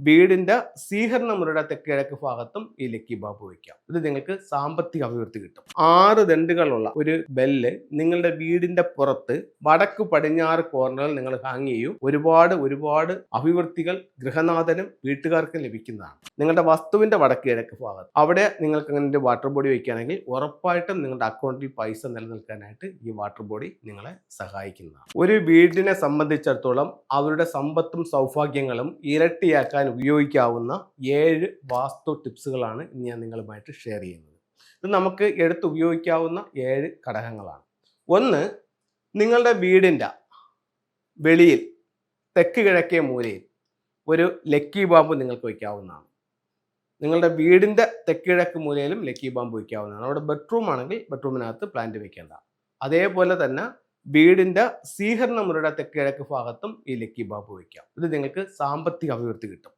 വീടിന്റെ സ്വീകരണ മുറിയുടെ തെക്കിഴക്ക് ഭാഗത്തും ഈ ലക്കി ബാബു വയ്ക്കാം. ഇത് നിങ്ങൾക്ക് സാമ്പത്തിക അഭിവൃദ്ധി കിട്ടും. ആറ് ദണ്ടുകളുള്ള ഒരു ബെല്ല് നിങ്ങളുടെ വീടിന്റെ പുറത്ത് വടക്ക് പടിഞ്ഞാറ് കോർണറിൽ നിങ്ങൾ ഹാങ് ചെയ്യൂ. ഒരുപാട് ഒരുപാട് അഭിവൃദ്ധികൾ ഗൃഹനാഥനും വീട്ടുകാർക്കും ലഭിക്കുന്നതാണ്. നിങ്ങളുടെ വസ്തുവിന്റെ വടക്ക് കിഴക്ക് ഭാഗത്ത്. അവിടെ നിങ്ങൾക്ക് അങ്ങനെ ഒരു വാട്ടർ ബോഡി വയ്ക്കുകയാണെങ്കിൽ ഉറപ്പായിട്ടും നിങ്ങളുടെ അക്കൗണ്ടിൽ പൈസ നിലനിൽക്കാനായിട്ട് ഈ വാട്ടർ ബോഡി നിങ്ങളെ സഹായിക്കുന്നതാണ്. ഒരു വീടിനെ സംബന്ധിച്ചിടത്തോളം അവരുടെ സമ്പത്തും സൗഭാഗ്യങ്ങളും ഇരട്ടിയാക്കാൻ ഉപയോഗിക്കാവുന്ന ഏഴ് വാസ്തു ടിപ്സുകളാണ് ഇന്ന് ഞാൻ നിങ്ങളുമായിട്ട് ഷെയർ ചെയ്യുന്നത്. ഇത് നമുക്ക് എടുത്ത് ഉപയോഗിക്കാവുന്ന ഏഴ് ഘടകങ്ങളാണ്. ഒന്ന് നിങ്ങളുടെ വീടിന്റെ വെളിയിൽ തെക്ക് കിഴക്കേ മൂലയിൽ ഒരു ലക്കി ബാമ്പ് നിങ്ങൾക്ക് വയ്ക്കാവുന്നതാണ്. നിങ്ങളുടെ വീടിന്റെ തെക്കിഴക്ക് മൂലയിലും ലക്കി ബാമ്പ് വയ്ക്കാവുന്നതാണ്. അവിടെ ബെഡ്റൂം ആണെങ്കിൽ ബെഡ്റൂമിനകത്ത് പ്ലാന്റ് വെക്കേണ്ട അതേപോലെ തന്നെ വീടിന്റെ സ്വീകരണ മുറിയുടെ തെക്കിഴക്ക് ഭാഗത്തും ഈ ലക്കി ബാബ് വയ്ക്കാം. ഇത് നിങ്ങൾക്ക് സാമ്പത്തിക അഭിവൃദ്ധി കിട്ടും.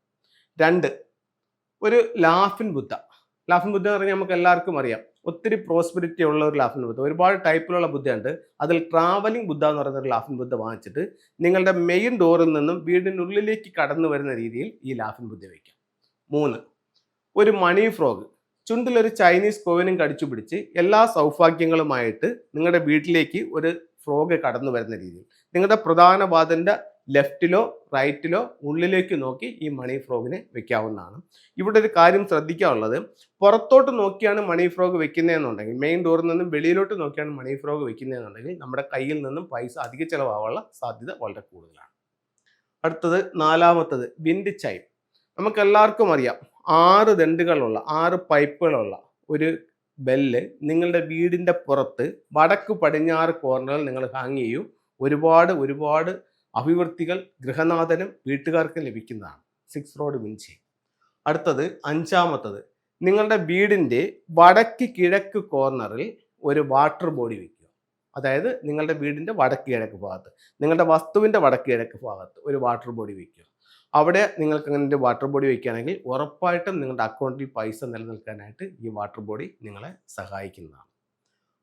രണ്ട് ഒരു ലാഫിൻ ബുദ്ധ. ലാഫിൻ ബുദ്ധ എന്ന് പറഞ്ഞാൽ നമുക്ക് എല്ലാവർക്കും അറിയാം. ഒത്തിരി പ്രോസ്പെരിറ്റി ഉള്ള ഒരു ലാഫിൻ ബുദ്ധ. ഒരുപാട് ടൈപ്പിലുള്ള ബുദ്ധയുണ്ട്. അതിൽ ട്രാവലിംഗ് ബുദ്ധ എന്ന് പറയുന്ന ഒരു ലാഫിൻ ബുദ്ധ വാങ്ങിച്ചിട്ട് നിങ്ങളുടെ മെയിൻ ഡോറിൽ നിന്നും വീടിനുള്ളിലേക്ക് കടന്നു വരുന്ന രീതിയിൽ ഈ ലാഫിൻ ബുദ്ധ വയ്ക്കാം. മൂന്ന് ഒരു മണി ഫ്രോഗ് ചുണ്ടിലൊരു ചൈനീസ് കോവിനും കടിച്ചു പിടിച്ച് എല്ലാ സൗഭാഗ്യങ്ങളുമായിട്ട് നിങ്ങളുടെ വീട്ടിലേക്ക് ഒരു ഫ്രോഗ് കടന്നു വരുന്ന രീതിയിൽ. നിങ്ങളുടെ പ്രധാന വാതിലിന്റെ ലെഫ്റ്റിലോ റൈറ്റിലോ ഉള്ളിലേക്ക് നോക്കി ഈ മണി ഫ്രോഗിനെ വെക്കാവുന്നതാണ്. ഇവിടെ ഒരു കാര്യം ശ്രദ്ധിക്കാനുള്ളത്. പുറത്തോട്ട് നോക്കിയാണ് മണി ഫ്രോഗ് വെക്കുന്നതെന്നുണ്ടെങ്കിൽ മെയിൻ ഡോറിൽ നിന്നും വെളിയിലോട്ട് നോക്കിയാണ് മണി ഫ്രോഗ് വെക്കുന്നതെന്നുണ്ടെങ്കിൽ നമ്മുടെ കയ്യിൽ നിന്നും പൈസ അധിക ചിലവാകാനുള്ള സാധ്യത വളരെ കൂടുതലാണ്. അടുത്തത് നാലാമത്തത് വിൻഡ് ചൈം നമുക്കെല്ലാവർക്കും അറിയാം ആറ് ദണ്ടുകളുള്ള ആറ് പൈപ്പുകളുള്ള ഒരു ബെല്ല് നിങ്ങളുടെ വീടിന്റെ പുറത്ത് വടക്ക് പടിഞ്ഞാറ് കോർണറിൽ നിങ്ങൾ ഹാങ് ചെയ്യും. ഒരുപാട് ഒരുപാട് അഭിവൃദ്ധികൾ ഗൃഹനാഥനും വീട്ടുകാർക്കും ലഭിക്കുന്നതാണ്. സിക്സ് റോഡ് മിഞ്ചി അടുത്തത് അഞ്ചാമത്തത്. നിങ്ങളുടെ വീടിന്റെ വടക്ക് കിഴക്ക് കോർണറിൽ ഒരു വാട്ടർ ബോഡി വയ്ക്കുക. അതായത് നിങ്ങളുടെ വീടിന്റെ വടക്ക് കിഴക്ക് ഭാഗത്ത് നിങ്ങളുടെ വസ്തുവിന്റെ വടക്ക് കിഴക്ക് ഭാഗത്ത് ഒരു വാട്ടർ ബോഡി വയ്ക്കുക. അവിടെ നിങ്ങൾക്ക് അങ്ങനെ ഒരു വാട്ടർ ബോഡി വയ്ക്കുകയാണെങ്കിൽ ഉറപ്പായിട്ടും നിങ്ങളുടെ അക്കൗണ്ടിൽ പൈസ നിലനിൽക്കാനായിട്ട് ഈ വാട്ടർ ബോഡി നിങ്ങളെ സഹായിക്കുന്നതാണ്.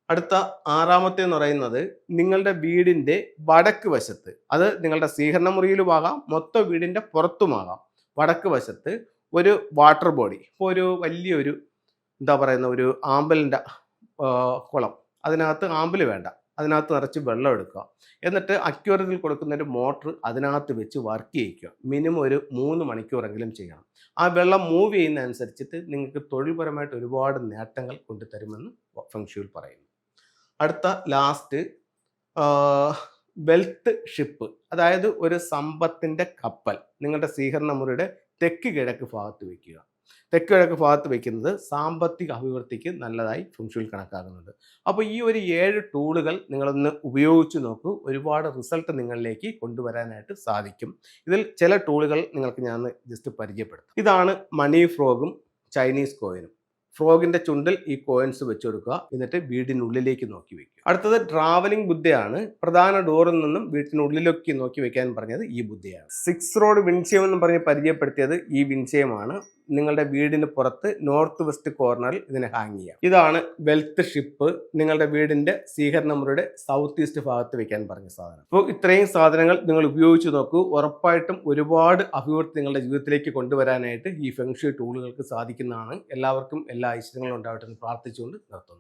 അടുത്ത ആറാമത്തെ എന്ന് പറയുന്നത് നിങ്ങളുടെ വീടിന്റെ വടക്ക് വശത്ത്. അത് നിങ്ങളുടെ സ്വീകരണ മുറിയിലുമാകാം മൊത്തം വീടിന്റെ പുറത്തുമാകാം. വടക്ക് വശത്ത് ഒരു വാട്ടർ ബോഡി ഇപ്പോൾ ഒരു വലിയൊരു എന്താ പറയുന്ന ഒരു ആമ്പലിന്റെ കുളം. അതിനകത്ത് ആമ്പൽ വേണ്ട. അതിനകത്ത് നിറച്ച് വെള്ളം എടുക്കുക. എന്നിട്ട് അക്യൂറത്തിൽ കൊടുക്കുന്ന ഒരു മോട്ടർ അതിനകത്ത് വെച്ച് വർക്ക് ചെയ്യിക്കുക. മിനിമം ഒരു മൂന്ന് മണിക്കൂറെങ്കിലും ചെയ്യണം. ആ വെള്ളം മൂവ് ചെയ്യുന്ന അനുസരിച്ചിട്ട് നിങ്ങൾക്ക് തൊഴിൽപരമായിട്ട് ഒരുപാട് നേട്ടങ്ങൾ കൊണ്ടുതരുമെന്ന് ഫംഗ്ഷുവിൽ പറയുന്നു. അടുത്ത ലാസ്റ്റ് വെൽത്ത് ഷിപ്പ് അതായത് ഒരു സമ്പത്തിന്റെ കപ്പൽ. നിങ്ങളുടെ സ്വീകരണ മുറിയുടെ തെക്ക് കിഴക്ക് ഭാഗത്ത് വയ്ക്കുക തെക്ക് കിഴക്ക് ഭാഗത്ത് വയ്ക്കുന്നത് സാമ്പത്തിക അഭിവൃദ്ധിക്ക് നല്ലതായി ഫംഗ്ഷനിൽ കണക്കാക്കുന്നത് അപ്പോൾ ഈ ഒരു ഏഴ് ടൂളുകൾ നിങ്ങളൊന്ന് ഉപയോഗിച്ച് നോക്കൂ. ഒരുപാട് റിസൾട്ട് നിങ്ങളിലേക്ക് കൊണ്ടുവരാനായിട്ട് സാധിക്കും. ഇതിൽ ചില ടൂളുകൾ നിങ്ങൾക്ക് ഞാൻ ജസ്റ്റ് പരിചയപ്പെടുത്താം. ഇതാണ് മണി ഫ്രോഗും ചൈനീസ് കോയിനും ഫ്രോഗിന്റെ ചുണ്ടിൽ ഈ കോയിൻസ് വെച്ചെടുക്കുക എന്നിട്ട് വീടിനുള്ളിലേക്ക് നോക്കി വെക്കുക. അടുത്തത് ട്രാവലിംഗ് ബുദ്ധയാണ്. പ്രധാന ഡോറിൽ നിന്നും വീട്ടിനുള്ളിലേക്ക് നോക്കി വെക്കാൻ പറഞ്ഞത് ഈ ബുദ്ധയാണ്. സിക്സ് റോഡ് വിൻഷയം എന്ന് പറഞ്ഞ് പരിചയപ്പെടുത്തിയത് ഈ വിൻഷയമാണ് നിങ്ങളുടെ വീടിന് പുറത്ത് നോർത്ത് വെസ്റ്റ് കോർണറിൽ ഇതിനെ ഹാങ് ചെയ്യാം. ഇതാണ് വെൽത്ത് ഷിപ്പ് നിങ്ങളുടെ വീടിന്റെ സ്വീകരണ മുറിയുടെ സൗത്ത് ഈസ്റ്റ് ഭാഗത്ത് വെക്കാൻ പറഞ്ഞ സാധനം. അപ്പോൾ ഇത്രയും സാധനങ്ങൾ നിങ്ങൾ ഉപയോഗിച്ച് നോക്കൂ. ഉറപ്പായിട്ടും ഒരുപാട് അഭിവൃദ്ധി നിങ്ങളുടെ ജീവിതത്തിലേക്ക് കൊണ്ടുവരാനായിട്ട് ഈ ഫെങ്ഷി ടൂളുകൾക്ക് സാധിക്കുന്നതാണ്. എല്ലാവർക്കും എല്ലാ ഐശ്വര്യങ്ങളും ഉണ്ടാവട്ടെ എന്ന് പ്രാർത്ഥിച്ചുകൊണ്ട് നിർത്തുന്നു.